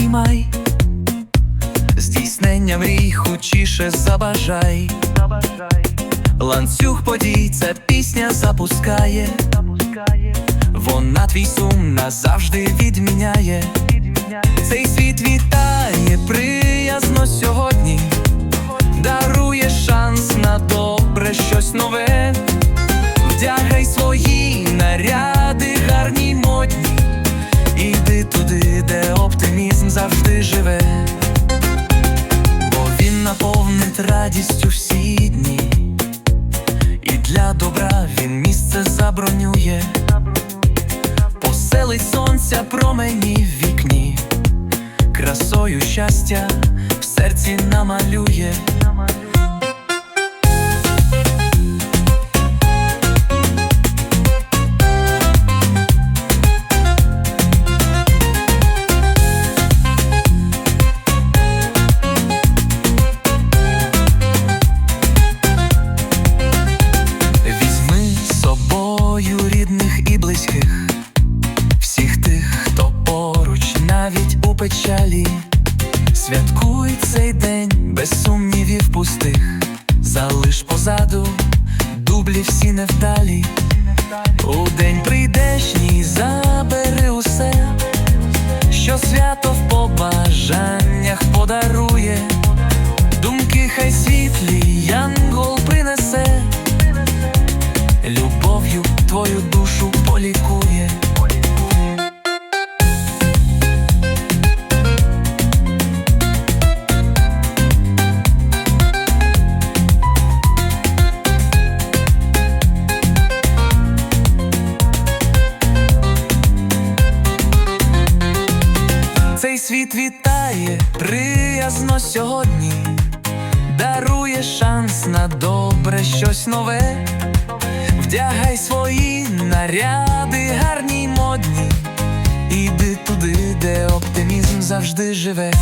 приймай, здійснення мрій хучіше забажай. Ланцюг подій ця пісня запускає, вона твій сум назавжди відміняє. Завжди живе, бо він наповнить радістю всі дні, і для добра він місце забронює, поселить сонця промені в вікні, красою щастя в серці намалює. Печалі. Святкуй цей день без сумнівів пустих, залиш позаду дублі всі невдалі. У день прийдешній забери усе, що свято в побажаннях подарує. Думки хай світлі, янгол принесе, любов'ю твою душу полікує. Цей світ вітає приязно сьогодні, дарує шанс на добре щось нове. Вдягай свої наряди, гарні й модні, іди туди, де оптимізм завжди живе.